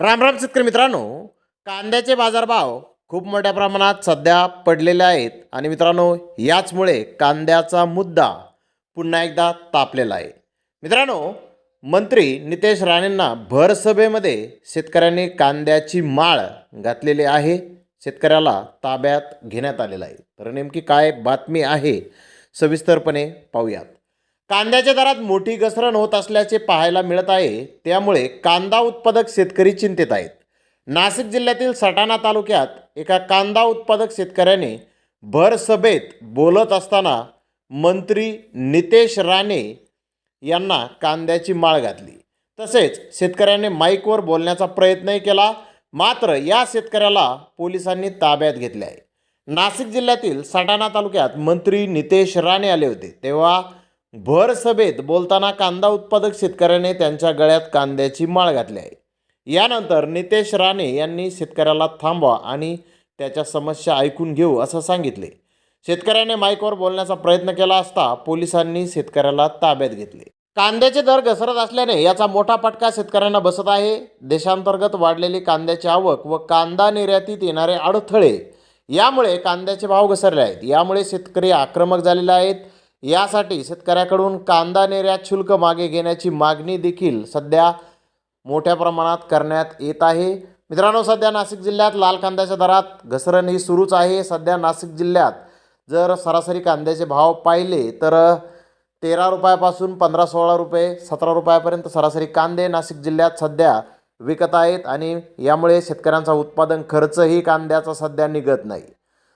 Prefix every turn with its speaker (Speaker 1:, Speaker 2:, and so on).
Speaker 1: राम राम शेतकरी मित्रांनो कांद्याचे बाजारभाव खूप मोठ्या प्रमाणात सध्या पडलेले आहेत. आणि मित्रांनो याचमुळे कांद्याचा मुद्दा पुन्हा एकदा तापलेला आहे. मित्रांनो मंत्री नितेश राणेंना भरसभेमध्ये शेतकऱ्यांनी कांद्याची माळ घातलेली आहे. शेतकऱ्याला ताब्यात घेण्यात आलेला आहे. तर नेमकी काय बातमी आहे सविस्तरपणे पाहूयात. कांद्याच्या दरात मोठी घसरण होत असल्याचे पाहायला मिळत आहे. त्यामुळे कांदा उत्पादक शेतकरी चिंतेत आहेत. नाशिक जिल्ह्यातील सटाणा तालुक्यात एका कांदा उत्पादक शेतकऱ्याने भर सभेत बोलत असताना मंत्री नितेश राणे यांना कांद्याची माळ घातली. तसेच शेतकऱ्याने माईकवर बोलण्याचा प्रयत्नही केला. मात्र या शेतकऱ्याला पोलिसांनी ताब्यात घेतले आहे. नाशिक जिल्ह्यातील सटाणा तालुक्यात मंत्री नितेश राणे आले होते. तेव्हा भर सभेत बोलताना कांदा उत्पादक शेतकऱ्याने त्यांच्या गळ्यात कांद्याची माळ घातली आहे. यानंतर नितेश राणे यांनी शेतकऱ्याला थांबवा आणि त्याच्या समस्या ऐकून घेऊ असं सांगितले. शेतकऱ्याने माईकवर बोलण्याचा प्रयत्न केला असता पोलिसांनी शेतकऱ्याला ताब्यात घेतले. कांद्याचे दर घसरत असल्याने याचा मोठा फटका शेतकऱ्यांना बसत आहे. देशांतर्गत वाढलेली कांद्याची आवक व कांदा निर्यातीत येणारे अडथळे यामुळे कांद्याचे भाव घसरले आहेत. यामुळे शेतकरी आक्रमक झालेले आहेत. यासाठी शेतकऱ्याकडून कांदा निर्यात शुल्क मागे घेण्याची मागणी देखील सध्या मोठ्या प्रमाणात करण्यात येत आहे. मित्रांनो सध्या नाशिक जिल्ह्यात लाल कांद्याच्या दरात घसरण ही सुरूच आहे. सध्या नाशिक जिल्ह्यात जर सरासरी कांद्याचे भाव पाहिले तर तेरा रुपयापासून पंधरा सोळा रुपये सतरा रुपयापर्यंत सरासरी कांदे नाशिक जिल्ह्यात सध्या विकत आहेत आणि यामुळे शेतकऱ्यांचा उत्पादन खर्चही कांद्याचा सध्या निघत नाही.